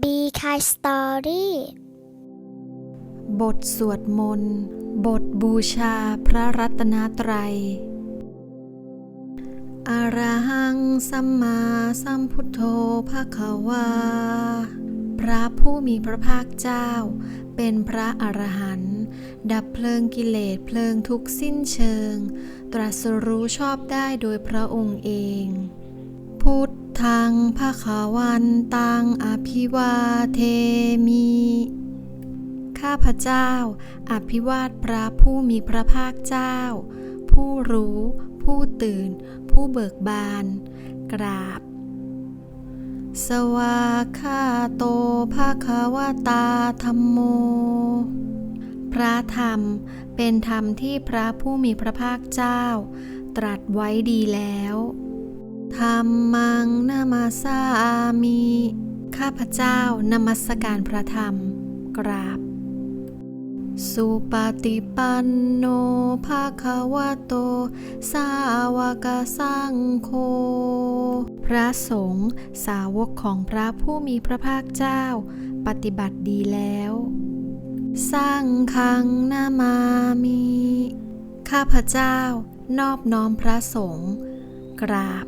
บีคายสตอรี่บทสวดมนต์ บทบูชาพระรัตนตรัย อรหังสัมมาสัมพุทโธภะคะวา พระผู้มีพระภาคเจ้า เป็นพระอรหันต์ดับเพลิงกิเลสเพลิงทุกสิ้นเชิง ตรัสรู้ชอบได้โดยพระองค์เอง พุทธังภะควันตังอภิวาเทมิ ข้าพเจ้า อภิวาทพระผู้มีพระภาคเจ้า ผู้รู้ ผู้ตื่น ผู้เบิกบาน กราบ สวาคาโตภาคาวตาธรรมโม พระธรรมเป็นธรรมที่พระผู้มีพระภาคเจ้า ตรัสไว้ดีแล้ว ธรรมังนามาสามิข้าพเจ้านมัสการพระธรรม กราบ สุปฏิปันโนภาควโต สาวกสังโฆ พระสงฆ์สาวกของพระผู้มีพระภาคเจ้า ปฏิบัติดีแล้ว สร้างคังนามามิข้าพเจ้านอบน้อมพระสงฆ์กราบ